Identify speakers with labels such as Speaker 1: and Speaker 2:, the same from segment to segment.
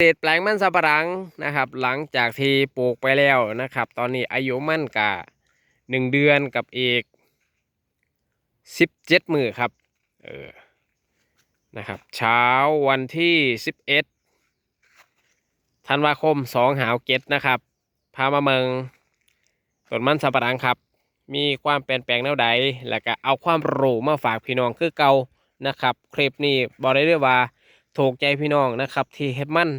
Speaker 1: เศษแปลงมันสำปะหลังนะครับ หลังจากที่ปลูกไปแล้วนะครับ ตอนนี้อายุมันกะหนึ่งเดือนกับอีกสิบเจ็ดมือครับเออนะครับ เช้าวันที่สิบเอ็ดธันวาคมสองหาวเก็ดนะครับ พามาเมืองต้นมันสำปะหลังครับ มีความเปลี่ยนแปลงแนวใด แล้วก็เอาความรู้มาฝากพี่น้องคือเก่านะครับ คลิปนี้บอกได้เลยว่าถูกใจพี่น้องนะครับ ที่เฮ็ดมัน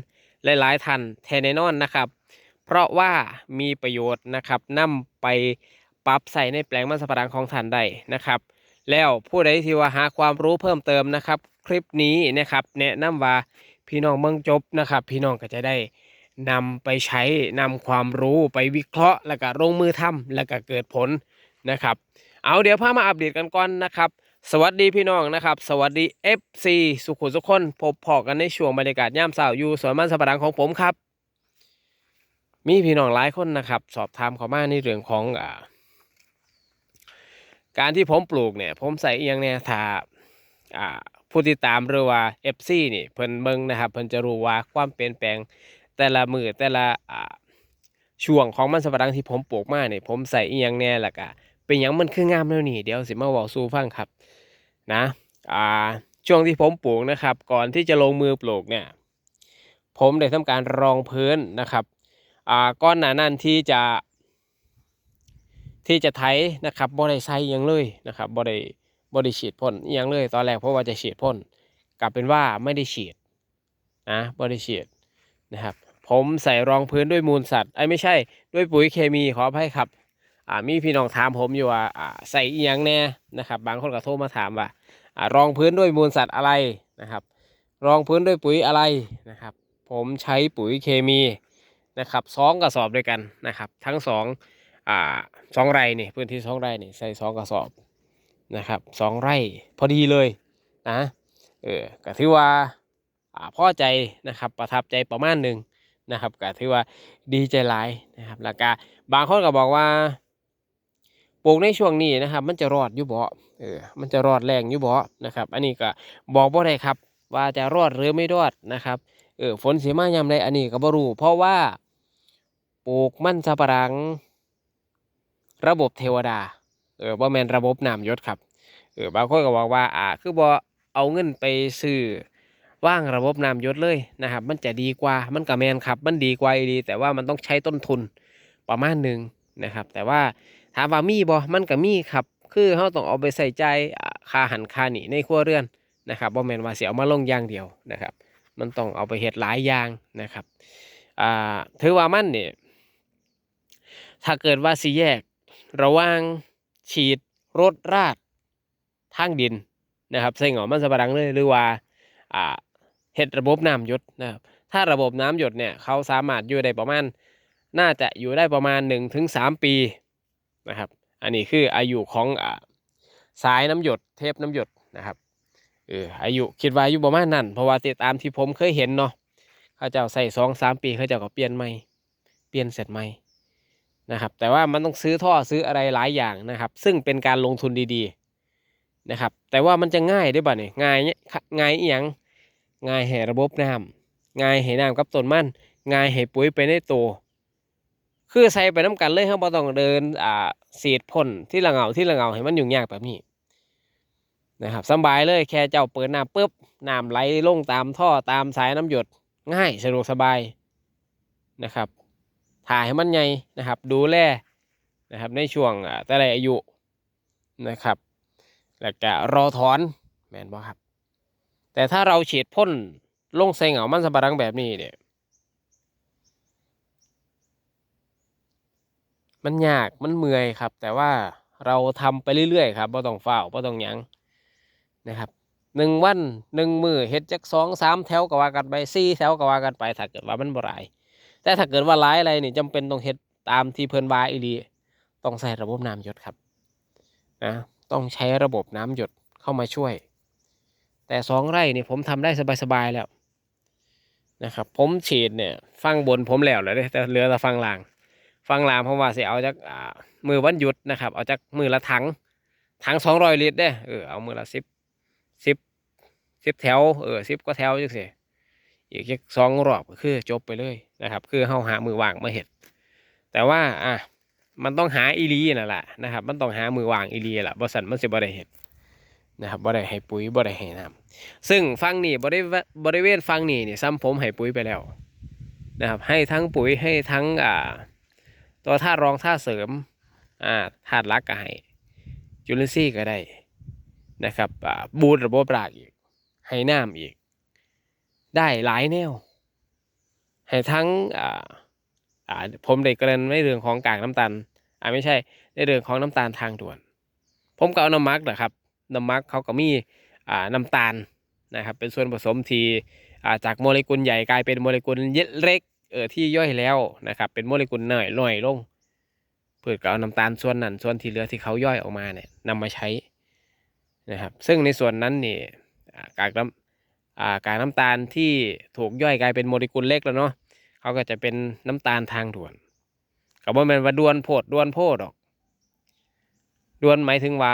Speaker 1: หลายๆท่านแทนแน่นอนนะครับ เพราะว่ามีประโยชน์นะครับนำไปปรับใส่ในแปลงมันสำปะหลังของท่านได้นะครับ แล้วผู้ใดที่ว่าหาความรู้เพิ่มเติมนะครับ คลิปนี้นะครับแนะนำว่าพี่น้องเมืองจบนะครับ พี่น้องก็จะได้นำไปใช้นำความรู้ไปวิเคราะห์ แล้วก็ลงมือทำแล้วก็เกิดผลนะครับ เอาเดี๋ยวพามาอัปเดตกันก่อนนะครับ สวัสดีพี่น้องนะครับ สวัสดี FC สุขุมสุขคนพบพอกันในช่วงบรรยากาศย่ามเสาอยู่สวนมันสปะหลังของผมครับ มีพี่น้องหลายคนนะครับ สอบถามเขามาในเรื่องของอ่าการที่ผมปลูกเนี่ย ผมใส่เอียงเนี่ยถ้าอ่าผู้ติดตามหรือว่า FC นี่เพิ่นเบิ่งนะครับเพิ่นจะรู้ว่าความเปลี่ยนแปลงแต่ละมือแต่ละอ่าช่วงของมันสปะหลังที่ผมปลูกมาเนี่ยผมใส่เอียงเนี่ยแล้วก็ เป็นหยังมันคืองามแล้วนี่เดี๋ยวสิมาเว้าสู่ฟังครับนะอ่าช่วงที่ผมปลูกนะครับ ก่อนที่จะลงมือปลูกเนี่ย ผมได้ทำการรองพื้นนะครับอ่าก้อนหนานั่นที่จะที่จะไถนะครับบ่ได้ใส่ยังเลยนะครับบ่ได้บ่ได้ฉีดพ่นยังเลย ตอนแรกเพราะว่าจะฉีดพ่นกลับเป็นว่าไม่ได้ฉีดนะบ่ได้ฉีดนะครับ ผมใส่รองพื้นด้วยมูลสัตว์ไอ้ไม่ใช่ด้วยปุ๋ยเคมีขออภัยครับ อ่ามีพี่น้องถามผมอยู่ว่าอ่าใส่อีหยังแน่นะครับ บางคนก็โทรมาถามว่าอ่ารองพื้นด้วยมูลสัตว์อะไรนะครับ รองพื้นด้วยปุ๋ยอะไรนะครับ ผมใช้ปุ๋ยเคมีนะครับสองกระสอบด้วยกันนะครับ ทั้งสองอ่าสองไร่นี่พื้นที่สองไร่นี่ใส่สองกระสอบนะครับสองไร่พอดีเลยนะเออก็ถือว่าอ่าพอใจนะครับประทับใจประมาณหนึ่งนะครับก็ถือว่าดีใจหลายนะครับแล้วก็บางคนก็บอกว่า ปลูกในช่วงนี้นะครับ มันจะรอดอยู่บ่เออมันจะรอดแรงอยู่บ่นะครับ อันนี้ก็บอกบ่ได้ครับ ว่าจะรอดหรือไม่รอดนะครับเออฝนเสียมายามใดอันนี้ก็บ่รู้เพราะว่าปลูกมันสำปรัง ระบบเทวดาเออบ่แมนระบบน้ำยศครับเออบางคนก็บอกว่าอ่าคือบ่เอาเงินไปซื้อว่างระบบน้ำยศเลยนะครับ มันจะดีกว่ามันก็แมนครับ มันดีกว่าอีดี แต่ว่ามันต้องใช้ต้นทุนประมาณหนึ่งนะครับ แต่ว่า ถามว่ามีบ่มันก็มีครับ คือเราต้องเอาไปใส่ใจค่าหันค่าหนีในครัวเรือนนะครับบ่แม่นว่าสิเอามาลงอย่างเดียวนะครับ มันต้องเอาไปเฮ็ดหลายอย่างนะครับอ่าถือว่ามันเนี่ยถ้าเกิดว่าสิแยก ระว่างฉีดรดราดทางดินนะครับใส่หงอมันสปะหลังเลยหรือว่าอ่าเฮ็ดระบบน้ำหยศนะครับถ้าระบบน้ำหยดเนี่ยเขาสามารถอยู่ได้ประมาณ น่าจะอยู่ได้ประมาณ 1-3ถึงปี นะครับ อันนี้คืออายุของอ่าสายน้ำหยดเทปน้ำหยดนะครับเอออายุคิดว่าอายุประมาณนั้น เพราะว่าติดตามที่ผมเคยเห็นเนาะเขาเจ้าใส่สองสามปีเขาเจ้าก็เปลี่ยนใหม่เปลี่ยนเสร็จใหม่นะครับ แต่ว่ามันต้องซื้อท่อซื้ออะไรหลายอย่างนะครับ ซึ่งเป็นการลงทุนดีๆนะครับ แต่ว่ามันจะง่ายได้ป่ะเนี่ยง่ายเนี่ยง่ายอีหยังง่ายให้ระบบน้ำง่ายให้น้ำกับต้นมันง่ายให้ปุ๋ยไปในตัว คือใส่ไปน้ำกันเลยครับบ่ต้องเดินอ่าสีดพ่นที่ละเงาที่ละเงาให้มันยุ่งยากแบบนี้นะครับสบายเลยแค่เจ้าเปิดน้ำปุ๊บน้ำไหลลงตามท่อตามสายน้ำหยดง่ายสะดวกสบายนะครับ ถ่ายให้มันใหญ่นะครับ ดูแลนะครับในช่วงแต่ละอายุนะครับ แล้วก็รอถอนแมนบ่ครับ แต่ถ้าเราฉีดพ่นลงใส่เหงามันสปะหลังแบบนี้เนี่ย มันยากมันเมื่อยครับ แต่ว่าเราทำไปเรื่อยๆครับบ่ต้องเฝ้าบ่ต้องหยังนะครับหนึ่งวันหนึ่งมือเฮ็ดจักสองสามแถวก็ว่ากันไปสี่แถวก็ว่ากันไปถ้าเกิดว่ามันบ่หลาย แต่ถ้าเกิดว่าหลายอะไรนี่จำเป็นต้องเฮ็ดตามที่เพิ่นว่าอีหลีต้องใส่ระบบน้ำหยดครับนะต้องใช้ระบบน้ำหยดเข้ามาช่วย แต่สองไร่นี่ผมทำได้สบายๆแล้วนะครับ ผมฉีดเนี่ยฟังบนผมแล้วเลยเด้แต่เหลือแต่ฟังล่าง ฟังลามเพราะว่าสิเอาจากมือวันหยุดนะครับ เอาจากมือละถังถังสองร้อยลิตรเด้เออเอามือละสิบสิบสิบแถวเออสิบก็แถวจังสิอีกแค่สองรอบก็คือจบไปเลยนะครับ คือเฮาหามือวางมาเห็ดแต่ว่าอะมันต้องหาอีลีนั่นแหละนะครับ มันต้องหามือวางอีลีแหละบ่สันมันสิบ่ได้เห็ดนะครับบ่ได้ให้ปุ๋ยบ่ได้ให้น้ำซึ่งฟังนี่บริเวณบริเวณฟังนี่เนี่ยซ้ำผมให้ปุ๋ยไปแล้วนะครับให้ทั้งปุ๋ยให้ทั้งอ่า ตัวธารองธาเสริมอ่าธาตุลักก็ให้จุลินทรีย์ก็ได้นะครับบูดระบบรากอีกให้น้ำอีก ได้หลายแนว ให้ทั้งอ่าอ่าผมได้เกริ่นในเรื่องของกากน้ำตาลอ่าไม่ใช่ในเรื่องของน้ำตาลทางด่วน ผมก็เอาน้ำมักนะครับน้ำมักเขาก็มีอ่าน้ำตาลนะครับเป็นส่วนผสมที่อ่าจากโมเลกุลใหญ่กลายเป็นโมเลกุลเล็ก เออที่ย่อยแล้วนะครับ เป็นโมเลกุลหน้อยหน้อยลงเพื่อก็เอาน้ำตาลส่วนนั้นส่วนที่เหลือที่เขาย่อยออกมาเนี่ยนำมาใช้นะครับ ซึ่งในส่วนนั้นนี่กากน้ำกากน้ำตาลที่ถูกย่อยกลายเป็นโมเลกุลเล็กแล้วเนาะเขาก็จะเป็นน้ำตาลทางด่วนก็บ่แม่นว่าด่วนโพดด่วนโพดดอกด่วนหมายถึงว่า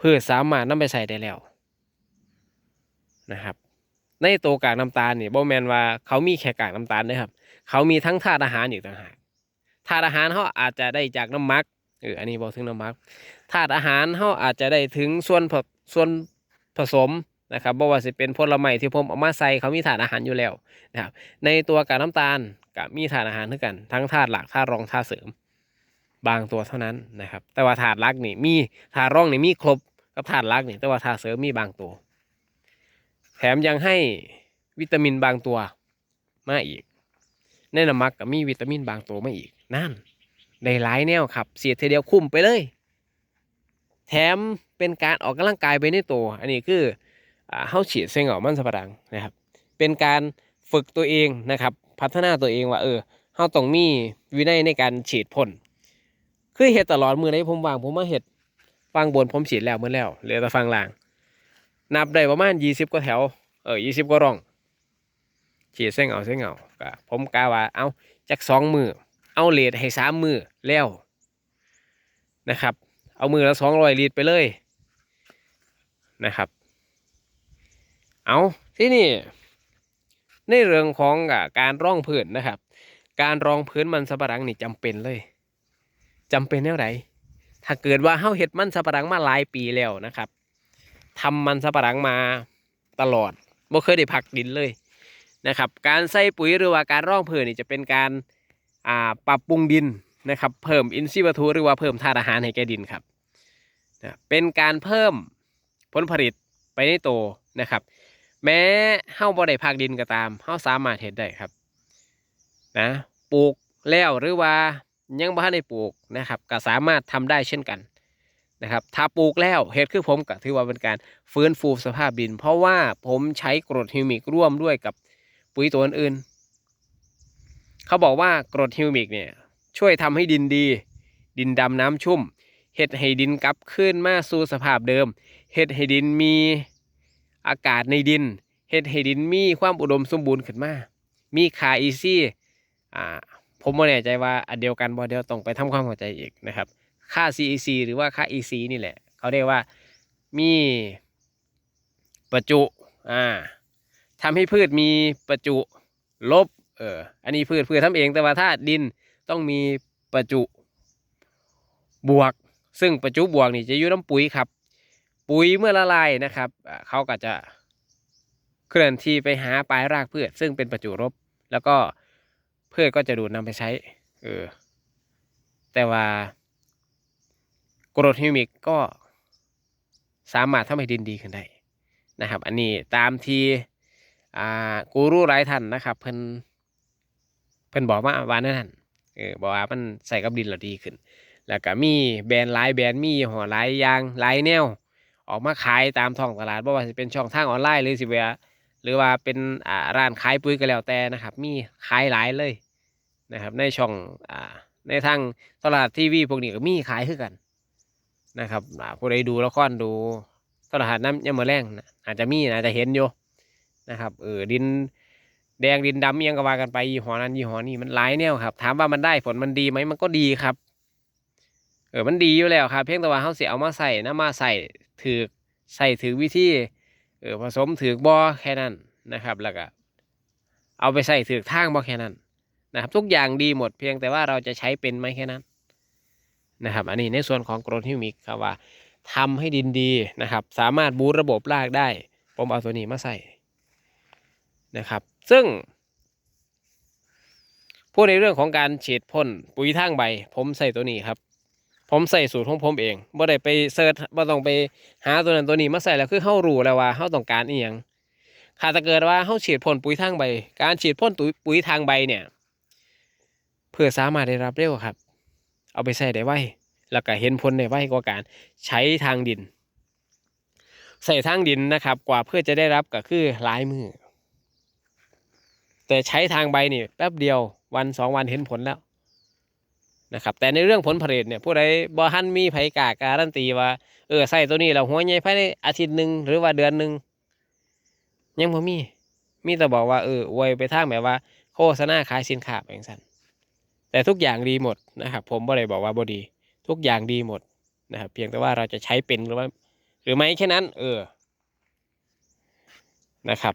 Speaker 1: พืชสามารถนำไปใส่ได้แล้วนะครับ ในตัวกากน้ำตาลนี่บ่แมนว่าเขามีแค่กากน้ำตาลเด้อครับ เขามีทั้งธาตุอาหารอีกต่างหากธาตุอาหารเขาอาจจะได้จากน้ำมักเอออันนี้บอกถึงน้ำมักธาตุอาหารเขาอาจจะได้ถึงส่วนผส่วนผสมนะครับบ่ว่าสิเป็นผลไม้ที่ผมเอามาใส่เขามีถาดอาหารอยู่แล้วนะครับ ในตัวกากน้ำตาลกับมีถาดอาหารด้วยกันทั้งธาตุหลักธาตุรองธาตุเสริม บางตัวเท่านั้นนะครับ แต่ว่าถาดหลักนี่มีถาดรองนี่มีครบกับถาดหลักนี่แต่ว่าถาดเสริมมีบางตัว แถมยังให้วิตามินบางตัวมาอีกในน้ำมักก็มีวิตามินบางตัวมาอีก นั่นได้หลายแนวครับ เสียทีเดียวคุ้มไปเลย แถมเป็นการออกกำลังกายไปในตัว อันนี้คืออ่าเฮาฉีดเส้นเหงามันสัปะหลังนะครับ เป็นการฝึกตัวเองนะครับ พัฒนาตัวเองว่าเออเฮาต้องมีวินัยในการฉีดพ่นคือเฮ็ดตลอดมือไหนผมวางผมมาเฮ็ดฟังบนผมฉีดแล้วเมื้อแล้วเหลือแต่ฟังล่าง นับได้ประมาณ20กว่าแถว เออ20กว่าร่องฉีดเส้นเหงาเส้นเหงาก็ผมกาว่าเอาจักสองมือ เอาเลทให้สามมือแล้วนะครับ เอามือละ200ลิตรไปเลยนะครับ เอาที่นี่ ในเรื่องของการร่องพื้นนะครับ การรองพื้นมันสำปะหลังนี่จำเป็นเลยจำเป็นแนวไหนถ้าเกิดว่าเฮาเห็ดมันสำปะหลังมาหลายปีแล้วนะครับ ทำมันสำปะหลังมาตลอดบ่เคยได้พักดินเลยนะครับ การใส่ปุ๋ยหรือว่าการร่องพื้นนี่จะเป็นการอ่าปรับปรุงดินนะครับ เพิ่มอินทรีย์วัตถุหรือว่าเพิ่มธาตุอาหารให้แก่ดินครับนะเป็นการเพิ่มผลผลิตไปในโตนะครับ แม้เฮ้าบ่ได้พักดินก็ตามเฮ้าสามารถเห็ดได้ครับนะปลูกแล้วหรือว่ายังบ่ทันได้ปลูกนะครับ ก็สามารถทำได้เช่นกัน นะครับถ้าปลูกแล้วเห็ดคือผมก็ถือว่าเป็นการฟื้นฟูสภาพดิน เพราะว่าผมใช้กรดฮิวมิกร่วมด้วยกับปุ๋ยตัวอื่นๆเขาบอกว่ากรดฮิวมิกเนี่ยช่วยทำให้ดินดี ดินดำน้ำชุ่มเห็ดให้ดินกลับขึ้นมาสู่สภาพเดิมเห็ดให้ดินมีอากาศในดินเฮ็ดให้ดินมีความอุดมสมบูรณ์ขึ้นมา มีคาอีซี่อ่าผมไม่แน่ใจว่าอันเดียวกันบ่เดียวต้องไปทำความเข้าใจอีกนะครับ ค่า CEC หรือว่าค่า EC นี่แหละ เขาเรียกว่ามีประจุอ่าทำให้พืชมีประจุลบเอออันนี้พืชพืชทำเองแต่ว่าถ้าดินต้องมีประจุบวก ซึ่งประจุบวกนี่จะอยู่น้ำปุ๋ยครับ ปุ๋ยเมื่อละลายนะครับเขาก็จะเคลื่อนที่ไปหาปลายรากพืช ซึ่งเป็นประจุลบแล้วก็พืชก็จะดูดนำไปใช้เออแต่ว่า กรดฮิวมิกก็สามารถทำให้ดินดีขึ้นได้นะครับ อันนี้ตามที่อ่ากูรู้หลายท่านนะครับเพิ่นเพิ่นบอกมาวานั่นเออบอกว่ามันใส่กับดินแล้วดีขึ้น แล้วก็มีแบรนด์หลายแบรนด์มีห้อหลายอย่างหลายแนว ออกมาขายตามท้องตลาดบ่ว่าจะเป็นช่องทางออนไลน์หรือสิว่าหรือว่าเป็นอ่าร้านขายปุ๋ยก็แล้วแต่นะครับ มีขายหลายเลยนะครับ ในช่องอ่าในทางตลาดทีวีพวกนี้ก็มีขายคือกัน นะครับผู้ใดดูละครดูตลาดน้ำยามมือแรงนะอาจจะมีอาจจะเห็นอยู่นะครับเออดินแดงดินดำอิหยังกว่ากันไปยี่ห้อนั้นยี่ห้อนี้มันหลายแนวครับ ถามว่ามันได้ผลมันดีไหมมันก็ดีครับ เออมันดีอยู่แล้วครับ เพียงแต่ว่าเขาเสียเอามาใส่นะมาใส่ถือใส่ถือวิธีเออผสมถือบอแค่นั้นนะครับแล้วก็เอาไปใส่ถือทางบ่แค่นั้นนะครับทุกอย่างดีหมดเพียงแต่ว่าเราจะใช้เป็นไหมแค่นั้น นะครับ อันนี้ในส่วนของโกรนฮิวมิกครับว่าทำให้ดินดีนะครับ สามารถบูตระบบรากได้ ผมเอาตัวนี้มาใส่นะครับ ซึ่งพูดในเรื่องของการฉีดพ่นปุ๋ยทางใบ ผมใส่ตัวนี้ครับ ผมใส่สูตรของผมเองบ่ได้ไปเสิร์ชบ่ต้องไปหาตัวนั้นตัวนี้มาใส่แล้วคือเฮารู้แล้วว่าเฮาต้องการอีหยังถ้าจะเกิดว่าเฮาฉีดพ่นปุ๋ยทางใบ การฉีดพ่นปุ๋ยปุ๋ยทางใบเนี่ย เพื่อสามารถได้รับเร็วครับ เอาไปใส่ได้ไวแล้วก็เห็นผลได้ไวกว่าการใช้ทางดิน ใส่ทางดินนะครับกว่าเพื่อจะได้รับก็คือหลายมือแต่ใช้ทางใบนี่แป๊บเดียววันสองวันเห็นผลแล้วนะครับแต่ในเรื่องผลผลิตเนี่ยผู้ใดบ่ฮันมีไผกาการันตีว่าเออใส่ตัวนี้เราหัวใหญ่ภายในอาทิตย์หนึ่งหรือว่าเดือนหนึ่งยังบ่มี มีแต่บอกว่าเอออวยไปทางแบบว่า โฆษณาขายสินค้าแบบนั้น แต่ทุกอย่างดีหมดนะครับ ผมบ่ได้บอกว่าบ่ดี ทุกอย่างดีหมดนะครับ เพียงแต่ว่าเราจะใช้เป็นหรือว่า หรือไม่แค่นั้น เออนะครับ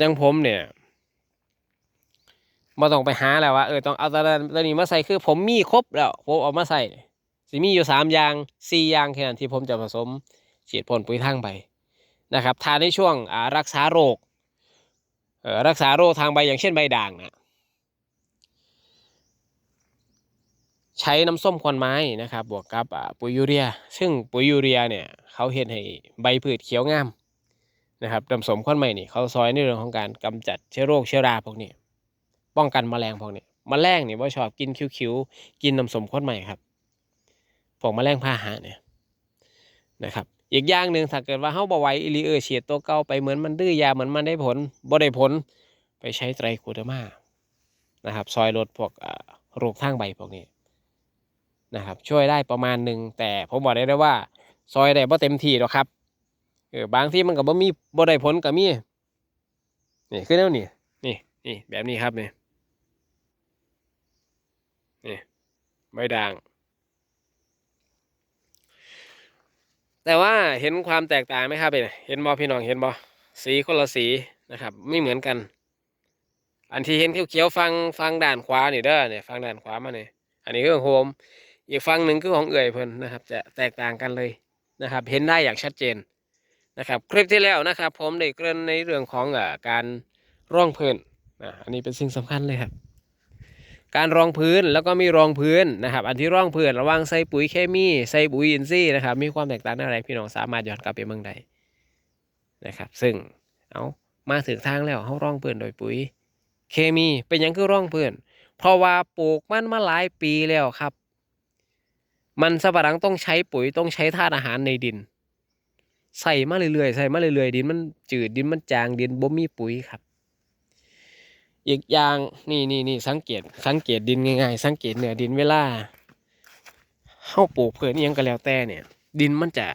Speaker 1: จังผมเนี่ยมาต้องไปหาแล้วว่าเออต้องเอาตัวนั้นตัวนี้มาใส่คือ ผมมีครบแล้วผมเอามาใส่สิมีอยู่สามอย่างสี่อย่างแค่นั้นที่ผมจะผสมฉีดพ่นปุ๋ยทางใบนะครับทานในช่วงรักษาโรค รักษาโรคทางใบอย่างเช่นใบด่างนะใช้น้ำส้มควันไม้นะครับบวกกับปุ๋ยยูเรีย ซึ่งปุ๋ยยูเรียเนี่ยเขาเห็นให้ใบพืชเขียวงามนะครับน้ำสมข้อนใหม่นี่เขาซอยในเรื่องของการกำจัดเชื้อโรคเชื้อราพวกนี้ป้องกันแมลงพวกนี้แมลงนี่ว่าชอบกินคิ้วๆกินน้ำสมข้อนใหม่ครับพวกแมลงพาหะเนี่ยนะครับ อีกอย่างหนึ่งถ้าเกิดว่าเฮาบ่ไหวอีหลีเออเฉียดตัวเก่าไปเหมือนมันดื้อยาเหมือนมันได้ผลบ่ได้ผลไปใช้ไตรโคเดอร์มานะครับ ซอยลดพวกอ่าโรคทางใบพวกนี้นะครับ ช่วยได้ประมาณหนึ่งแต่ผมบอกได้เลยว่า ซอยได้บ่เต็มที่หรอกครับเออบางที่มันก็บ่มีบ่ได้ผลก็มีนี่คือแนวนี้นี่นี่แบบนี้ครับนี่นี่ใบด่าง แต่ว่าเห็นความแตกต่างไหมครับเนี่ยเห็นบอพี่น้องเห็นบอสีคนละสีนะครับ ไม่เหมือนกัน อันที่เห็นเขียวๆฟังฟังด้านขวานี่เด้อเนี่ยฟังด้านขวามาเนี่ยอันนี้คือของโฮมอีกฟังหนึ่งคือของเอื่อยเพิ่นนะครับ จะแตกต่างกันเลยนะครับ เห็นได้อย่างชัดเจนนะครับ คลิปที่แล้วนะครับ ผมได้เกริ่นในเรื่องของอการร่องเพื้นอะอันนี้เป็นสิ่งสำคัญเลยครับ การรองพื้นแล้วก็มีรองพื้นนะครับ อันที่ร่องพื้นระว่างใส่ปุ๋ยเคมีใส่ปุ๋ยอินทรีย์นะครับ มีความแตกต่างอะไรพี่น้องสามารถย้อนกลับไปเมืองใดนะครับ ซึ่งเอามาถึงทางแล้วเขาร่องพื้นโดยปุ๋ย เคมีเป็นยังคือร่องพื้นเพราะว่าปลูกมันมาหลายปีแล้วครับ มันสำปะหลังต้องใช้ปุ๋ยต้องใช้ธาตุอาหารในดิน ใส่มาเรื่อยๆใส่มาเรื่อยๆดินมันจืดดินมันจางดินบ่มีปุ๋ยครับ อีกอย่างนี่นี่นี่สังเกต สังเกตดินง่ายๆสังเกตเนื้อดินเวลาเข้าปลูกเพื่อนยังก็แล้วแต่เนี่ย ดินมันจะ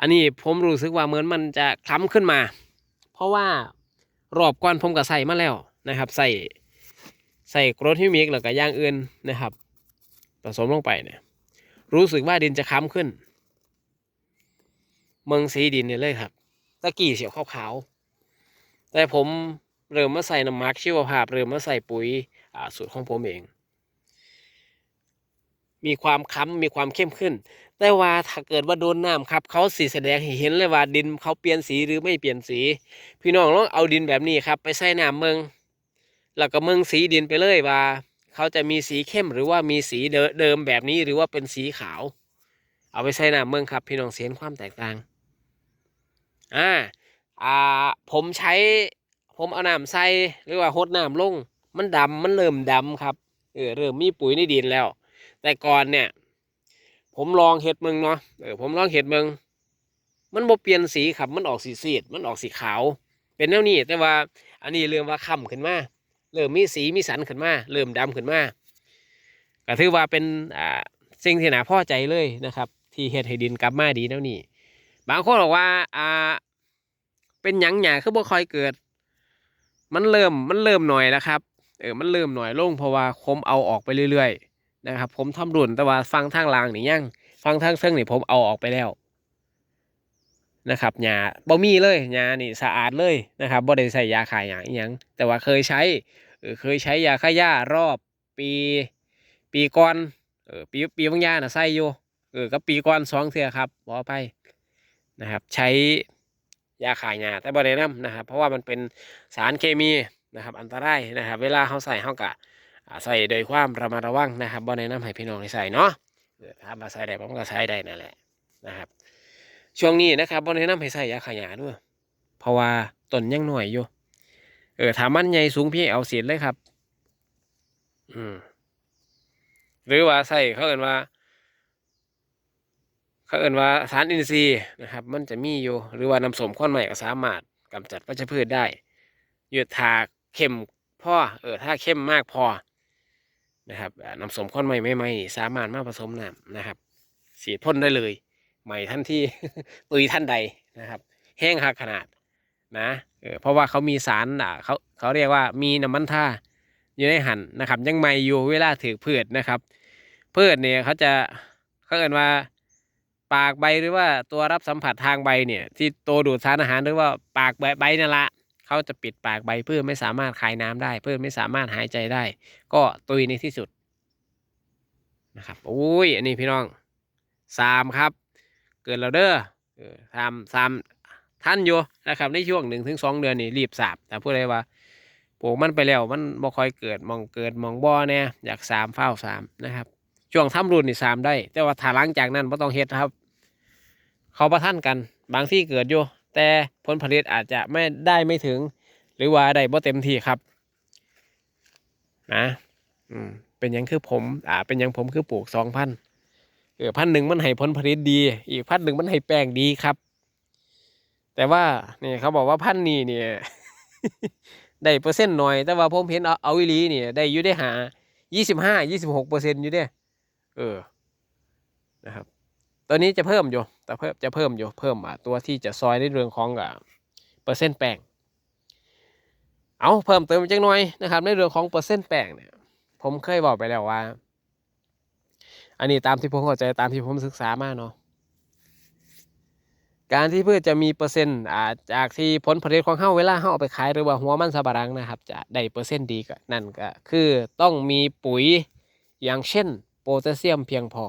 Speaker 1: อันนี้ผมรู้สึกว่าเหมือนมันจะคล้ำขึ้นมา เพราะว่ารอบก่อนผมก็ใส่มาแล้วนะครับ ใส่ใส่กรดฮิวมิกแล้วก็ย่างอื่นนะครับ ผสมลงไปเนี่ย รู้สึกว่าดินจะคล้ำขึ้น เมืองสีดินเนี่ยเลยครับตะกี้เสียวขาวๆแต่ผม เริ่มมาใส่น้ำมักชีวภาพ เริ่มมาใส่ปุ๋ยอ่าสูตรของผมเอง มีความค้ำมีความเข้มขึ้น แต่ว่าถ้าเกิดว่าโดนน้ำครับ เขาสีแสดงให้เห็นเลยว่าดินเขาเปลี่ยนสีหรือไม่เปลี่ยนสี พี่น้องลองเอาดินแบบนี้ครับ ไปใส่น้ำเมืองแล้วก็เมืองสีดินไปเลยว่า เขาจะมีสีเข้มหรือว่ามีสีเดิมแบบนี้หรือว่าเป็นสีขาว เอาไปใส่น้ำเมืองครับ พี่น้องเสียนความแตกต่างอ่าอ่าผมใช้ ผมเอาน้ำใส่หรือว่าหดน้ำลง มันดำมันเริ่มดำครับเออเริ่มมีปุ๋ยในดินแล้ว แต่ก่อนเนี่ย ผมลองเห็ดมืองเนาะเออผมลองเห็ดมืองมันบ่เปลี่ยนสีครับ มันออกสีซีดมันออกสีขาว เป็นแนวนี้แต่ว่าอันนี้เริ่มว่าค่ำขึ้นมาเริ่มมีสีมีสันขึ้นมาเริ่มดำขึ้นมาก็ถือว่าเป็นอ่าสิ่งที่น่าพอใจเลยนะครับ ที่เฮ็ดให้ดินกลับมาดีแนวนี้ บางคนบอกว่าอ่าเป็นหยังหยาคือบ่ค่อยเกิด มันเริ่มมันเริ่มหน่อยแล้วครับเออมันเริ่มหน่อยลงเพราะว่าผมเอาออกไปเรื่อยๆนะครับ ผมทำรุ่นแต่ว่าฟังทางล่างนี่ยังฟังทางเทิงนี่ผมเอาออกไปแล้วนะครับหญ้าบ่มีเลยหญ้านี่สะอาดเลยนะครับบ่ได้ใส่ยาฆ่าหญ้าอีหยังแต่ว่าเคยใช้เออเคยใช้ยาฆ่าหญ้ารอบปีปีก่อนเออปีปีบางยาน่ะใส่อยู่เออก็ปีก่อนสองเทื่อครับบ่ไปนะครับ ใช้ ยาฆ่าหญ้าแต่บ่แนะนำนะครับ เพราะว่ามันเป็นสารเคมีนะครับอันตรายนะครับ เวลาเฮาใส่เฮาก็อ่าใส่โดยความระมัดระวังนะครับบ่แนะนำให้พี่น้องได้ใส่เนาะเออถ้ามาใส่ได้ผมก็ใช้ได้นั่นแหละนะครับ ช่วงนี้นะครับบ่แนะนำให้ใส่ยาฆ่าหญ้าด้วย เพราะว่าต้นยังหน่อยอยู่เออถามันใหญ่สูงพี่เอาเสียเลยครับ อืมหรือว่าใส่เขาเอ่นว่า เขาเอ่นว่าสารอินทรีย์นะครับ มันจะมีอยู่ หรือว่าน้ำสมข้อนใหม่ก็สามารถกำจัดวัชพืชได้ยืดทาเข้มพ่อเออถ้าเข้มมากพอนะครับอ่าน้ำสมข้อนใหม่ไม่ไม่สามารถมาผสมน้ำนะครับสีดพ่นได้เลย ใหม่ทันที่ตุยท่านใดนะครับ แห้งหักขนาดนะเออเพราะว่าเขามีสารอ่าเขาเขาเรียกว่ามีน้ำมันท่าอยู่ในหันนะครับ ยังใหม่อยู่เวลาถือพืชนะครับพืชเนี่ยเขาจะเขาเอ่นว่า ปากใบหรือว่าตัวรับสัมผัสทางใบเนี่ย ที่ตัวดูดสารอาหารหรือว่าปากใบใบนั่นละเขาจะปิดปากใบเพื่อไม่สามารถคายน้ำได้ เพื่อไม่สามารถหายใจได้ ก็ตุยในที่สุดนะครับอุ้ยอันนี้พี่น้องสามครับ เกิดแล้วเด้อเออสามสามท่านอยู่นะครับในช่วงหนึ่งถึงสองเดือนนี่รีบสาบแต่พูดเลยว่าปลูกมันไปแล้วมันบ่ค่อยเกิดมองเกิดมองบ่อเนี่ยอยากสามเฝ้าสามนะครับช่วงทำรุ่นนี่สามได้ แต่ว่าถ้าหลังจากนั้นไม่ต้องเฮ็ดนะครับ เขาประท่านกัน บางที่เกิดอยู่ แต่ผลผลิตอาจจะไม่ได้ไม่ถึง หรือว่าได้บ่เต็มที่ครับ นะอืมเป็นยังคือผม อ่า เป็นยังผมคือปลูกสองพันเออพันหนึ่งมันให้ผลผลิตดี อีกพันหนึ่งมันให้แป้งดีครับ แต่ว่าเนี่ยเขาบอกว่าพันนี้เนี่ยได้เปอร์เซ็นต์หน่อย แต่ว่าผมเห็นเอาเอาอีหลีเนี่ยได้อยู่ได้หายี่สิบห้ายี่สิบหกเปอร์เซ็นต์อยู่เด้เออนะครับ ตอนนี้จะเพิ่มอยู่แต่เพิ่มจะเพิ่มอยู่เพิ่มอะตัวที่จะซอยในเรื่องของอะเปอร์เซ็นต์แป้งเอาเพิ่มเติมจังหน่อยนะครับ ในเรื่องของเปอร์เซ็นต์แป้งเนี่ย ผมเคยบอกไปแล้วว่า อันนี้ตามที่ผมเข้าใจตามที่ผมศึกษามาเนาะการที่พืชจะมีเปอร์เซ็นต์อ่าจากที่ผลผลิตของเฮาเวลาเฮาเอาไปขายหรือว่าหัวมันสำปะหลังนะครับ จะได้เปอร์เซ็นต์ดีก็นั่นก็คือต้องมีปุ๋ยอย่างเช่น โพแทสเซียมเพียงพอ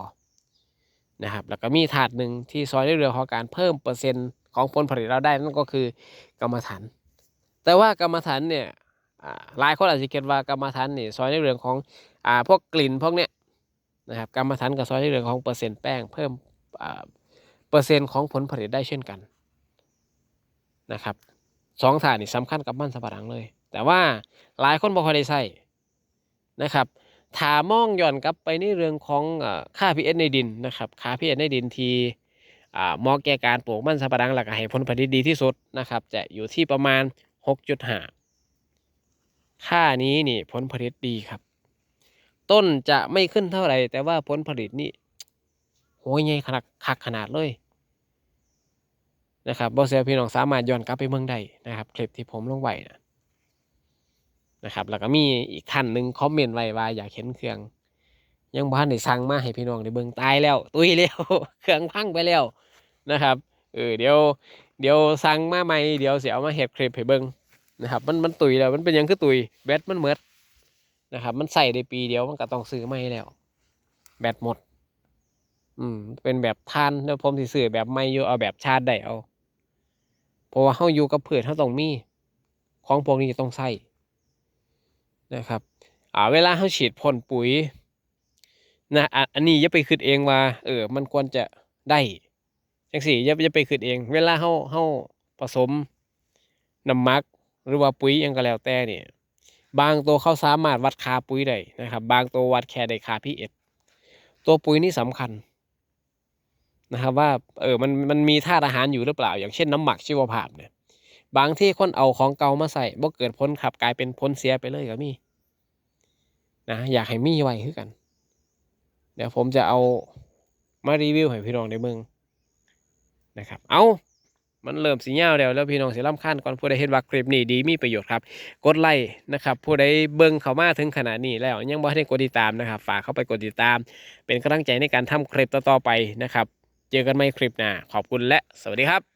Speaker 1: นะครับแล้วก็มีถาดหนึ่งที่ซอยในเรือของการเพิ่มเปอร์เซ็นต์ของผลผลิตเราได้นั่นก็คือกรรมฐาน แต่ว่ากรรมฐานเนี่ยหลายคนอาจจะคิดว่ากรรมฐานนี่ซอยในเรื่องของอ่าพวกกลิ่นพวกเนี้ยนะครับกรรมฐานกับซอยในเรื่องของเปอร์เซ็นต์แป้งเพิ่มอ่าเปอร์เซ็นต์ของผลผลิตได้เช่นกันนะครับสองถาดนี่สำคัญกับมันสำปะหลังเลย แต่ว่าหลายคนบ่ค่อยได้ใส่นะครับ ถามองย้อนกลับไปในเรื่องของอาค่า pH ในดินนะครับ ค่า pH ในดินที่เหมาะแก่การปลูกมันสำปะหลังแล้วก็ให้ผลผลิตดีที่สุดนะครับ จะอยู่ที่ประมาณ 6.5 ค่านี้นี่ผลผลิตดีครับ ต้นจะไม่ขึ้นเท่าไหร่ แต่ว่าผลผลิตนี่โหยใหญ่ขนาดคักขนาดเลยนะครับบอสเซียพี่น้องสามารถย้อนกลับไปเมืองได้นะครับ คลิปที่ผมลงไว้นะ นะครับ แล้วก็มีอีกท่านหนึ่งคอมเมนต์ไว้ว่าอยากเห็นเครื่อง ยังบ้านได้สั่งมาให้พี่น้องได้เบิ่งตายแล้ว ตุยแล้วเครื่องพังไปแล้วนะครับเออเดี๋ยวเดี๋ยวสั่งมาใหม่เดี๋ยวเสียเอามาเฮ็ดคลิปให้เบิ่งนะครับ มันมันตุยแล้วมันเป็นยังคือตุยแบตมันเมดนะครับ มันใส่ได้ปีเดียวมันก็ต้องซื้อใหม่แล้ว แบตหมด อืม เป็นแบบทานแล้วผมสิซื้อแบบใหม่อยู่เอาแบบชาร์จได้เอาเพราะว่าเฮาอยู่กับพืชเฮาต้องมี ของพวกนี้ต้องใช้ นะครับอ่าเวลาเฮาฉีดพ่นปุ๋ยนะอันนี้อย่าไปคิดเองว่า เออ มันควรจะได้จังซี่อย่าอย่าไปคิดเอง เวลาเฮาเฮาผสมน้ำหมัก หรือว่าปุ๋ยยังก็แล้วแต่เนี่ยบางตัวเขาสามารถวัดค่าปุ๋ยได้นะครับ บางตัววัดแค่ได้ค่า pH ตัวปุ๋ยนี่สำคัญนะครับว่าเออมันมันมีธาตุอาหารอยู่หรือเปล่า อย่างเช่นน้ำหมักชีวภาพเนี่ย บางที่คนเอาของเก่ามาใส่บ่เกิดผลขับกลายเป็นผลเสียไปเลยก็มีนะอยากให้มีไว้คือกัน เดี๋ยวผมจะเอามารีวิวให้พี่น้องได้เบิ่งนะครับ เอามันเริ่มสียาแล้วแล้วพี่น้องเสิรำคาญก่อนผู้ใดเห็นว่าคลิปนี้ดีมีประโยชน์ครับ กดไลค์นะครับผู้ใดเบิ่งเข้ามาถึงขนาดนี้แล้วยังบ่ได้กดติดตามนะครับ ฝากเข้าไปกดติดตาม เป็นกำลังใจในการทำคลิปต่อๆไปนะครับ เจอกันใหม่คลิปหน้าขอบคุณและสวัสดีครับ